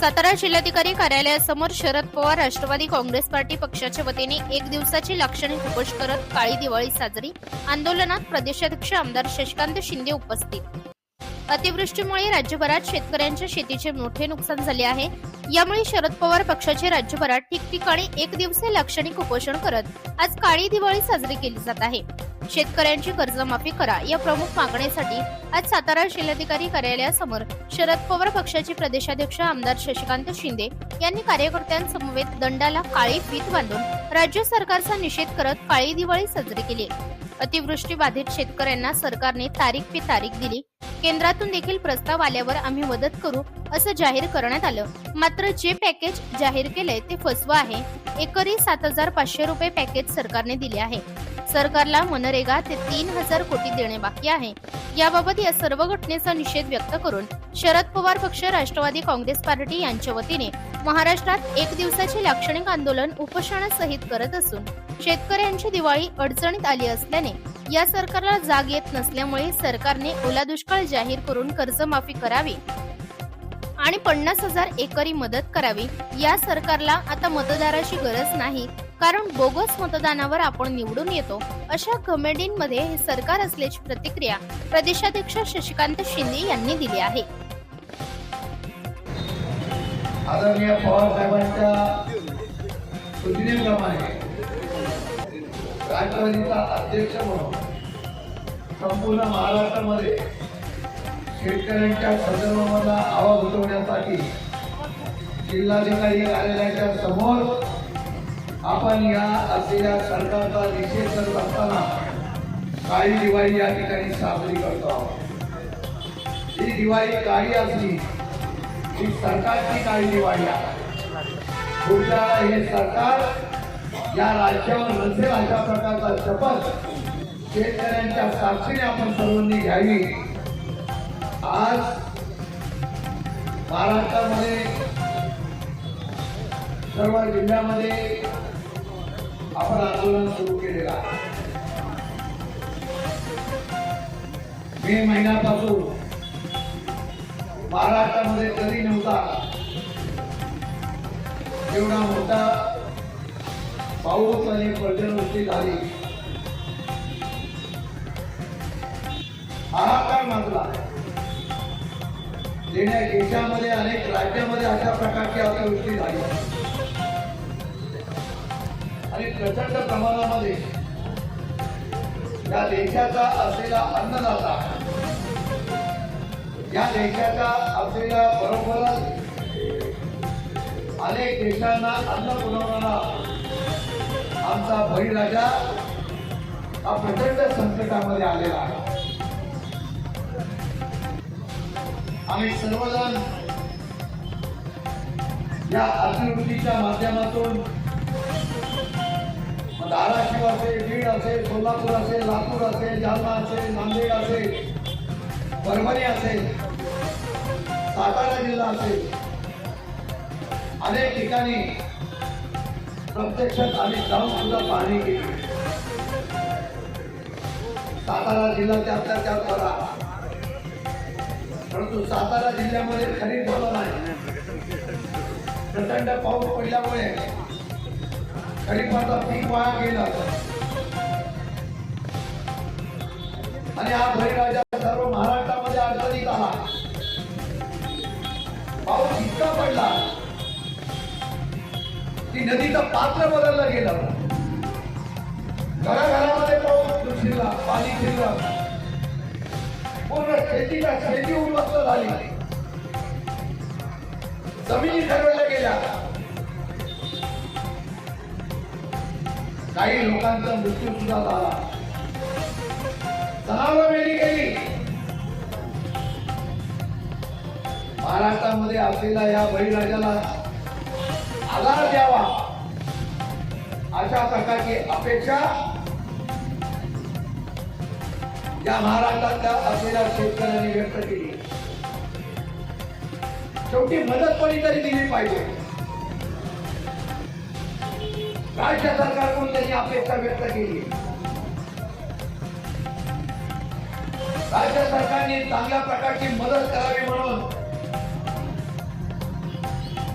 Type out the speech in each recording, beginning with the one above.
सातारा जिल्हाधिकारी कार्यालयासमोर शरद पवार राष्ट्रवादी काँग्रेस पार्टी पक्षाच्या वतीने एक दिवसाची लाक्षणिक उपोष करत काळी दिवाळी साजरी. आंदोलनात प्रदेशाध्यक्ष आमदार शशिकांत शिंदे उपस्थित. अतिवृष्टीमुळे राज्यभरात शेतकऱ्यांच्या शेतीचे मोठे नुकसान झाले आहे. यामुळे शरद पवार पक्षाचे राज्यभरात ठिकठिकाणी एक दिवसीय लाक्षणिक उपोषण करत आज काळी दिवाळी साजरी केली जात आहे. शेतकऱ्यांची कर्जमाफी करा या प्रमुख मागणीसाठी आज सातारा जिल्हाधिकारी कार्यालयासमोर शरद पवार पक्षाचे प्रदेशाध्यक्ष आमदार शशिकांत शिंदे यांनी कार्यकर्त्यांसमवेत दंडाला काळी फीत बांधून राज्य सरकारचा निषेध करत काळी दिवाळी साजरी केली. अतिवृष्टी बाधित शेतकऱ्यांना सरकारने तारीख पे तारीख दिली. केंद्रातून देखील प्रस्ताव आल्यावर आम्ही मदत करू असं जाहीर करण्यात आलं. मात्र जे पॅकेज जाहीर केलंय ते फसवं आहे. एकरी सात हजार पाचशे रुपये पॅकेज सरकारने दिले आहे. सरकारला मनरेगा ते तीन हजार कोटी देणे बाकी आहे. याबाबत या सर्व घटनेचा निषेध व्यक्त करून शरद पवार पक्ष राष्ट्रवादी काँग्रेस पार्टी यांच्या वतीने महाराष्ट्रात एक दिवसाचे लाक्षणिक आंदोलन उपोषणासहित करत असून शेतकऱ्यांची दिवाळी अडचणीत आली असल्याने या सरकारला जाग येत नसल्यामुळे सरकारने ओला दुष्काळ जाहीर करून कर्जमाफी करावी आणि पन्नास हजार एकरी मदत करावी या सरकारला आता मतदाराची गरज नाही कारण बोगस मतदानावर आपण निवडून येतो अशा कमेडींमध्ये हे सरकार असल्याची प्रतिक्रिया प्रदेशाध्यक्ष शशिकांत शिंदे यांनी दिली आहे. आदरणीय पवार साहेबांच्या सूचनेप्रमाणे राष्ट्रवादीचा अध्यक्ष म्हणून संपूर्ण महाराष्ट्रामध्ये शेतकऱ्यांच्या संदर्भामधला आवाज उठवण्यासाठी जिल्हाधिकारी कार्यालयाच्या समोर आपण या असलेल्या सरकारचा निषेध करत असताना काळी दिवाळी या ठिकाणी साजरी करतो आहोत. ही दिवाळी काळी असली ही सरकारची काळी दिवाळी पुढच्या हे सरकार या राज्यावर नसेल अशा प्रकारचा शपथ शेतकऱ्यांच्या साक्षीने आपण सर्वांनी घ्यावी. आज महाराष्ट्रामध्ये सर्व जिल्ह्यामध्ये आपण आंदोलन सुरू केलेलं आहे. मे महिन्यापासून महाराष्ट्रामध्ये कधी नव्हता. एवढा मोठा पाऊस आणि पर्जनवृष्टी झाली. हाहाकार माजला. देण्या देशामध्ये अनेक राज्यामध्ये अशा प्रकारची अतिवृष्टी झाली. आणि प्रचंड प्रमाणामध्ये या देशाचा असलेला अन्नदाता या देशाच्या असलेल्या बरोबरच अनेक देशांना अन्न पुरवणारा आमचा बळीराजा हा प्रचंड संकटामध्ये आलेला आहे. आम्ही सर्वजण या अतिवृष्टीच्या माध्यमातून धाराशिव असेल बीड असेल सोलापूर असेल लातूर असेल जालना असेल नांदेड असेल परभणी असेल सातारा जिल्हा असेल अनेक ठिकाणी प्रत्यक्षात आम्ही जाऊन सुद्धा पाहणी केली. सातारा जिल्हा त्यातला त्यात झाला परंतु सातारा जिल्ह्यामध्ये खरीप झाला नाही. प्रचंड पाऊस पडल्यामुळे खरीपाचा पीक वाया गेला. आणि हा बळीराजा सर्व महाराष्ट्रामध्ये अडचणीत आला. पाऊस इतका पडला की नदीचं पात्र बदललं गेलं. घराघरामध्ये पाऊस शिरला पाणी शिरलं. पूर्ण शेतीला शेती उद्ध्वस्त झाली. जमिनी ठरवल्या गेल्या. काही लोकांचा मृत्यू सुद्धा झाला. जनावर गेली महाराष्ट्रामध्ये असलेला या बळीराजाला आधार द्यावा. अशा प्रकारची अपेक्षा या महाराष्ट्रातल्या असलेल्या शेतकऱ्यांनी व्यक्त केली. शेवटी मदत कोणीतरी दिली पाहिजे. राज्य सरकारकडून त्यांनी अपेक्षा व्यक्त केली. राज्य चांगल्या प्रकारची मदत करावी म्हणून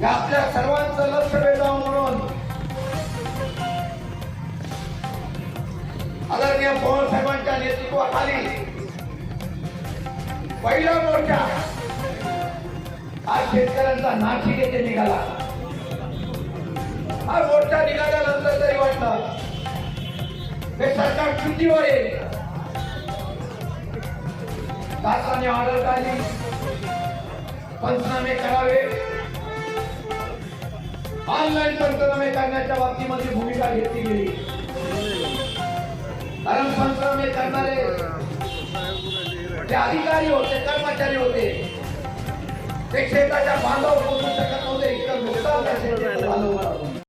या आपल्या सर्वांचं लक्ष वेधावं म्हणून आदरणीय पवार साहेबांच्या नेतृत्वाखाली पहिला मोर्चा आज शेतकऱ्यांचा नाशिक येथे निघाला. हा मोर्चा निघाल्यानंतर तरी वाटलं हे सरकार चुकीवर येईल? शासनाने ऑर्डर काढली पंचनामे करावे. ऑनलाईन पंचनामे करण्याच्या बाबतीमध्ये भूमिका घेतली गेली. कारण पंचनामे करणारे जे अधिकारी होते कर्मचारी होते ते क्षेत्राच्या बांधावर पोहोचू शकत नव्हते. इतकं नुकसान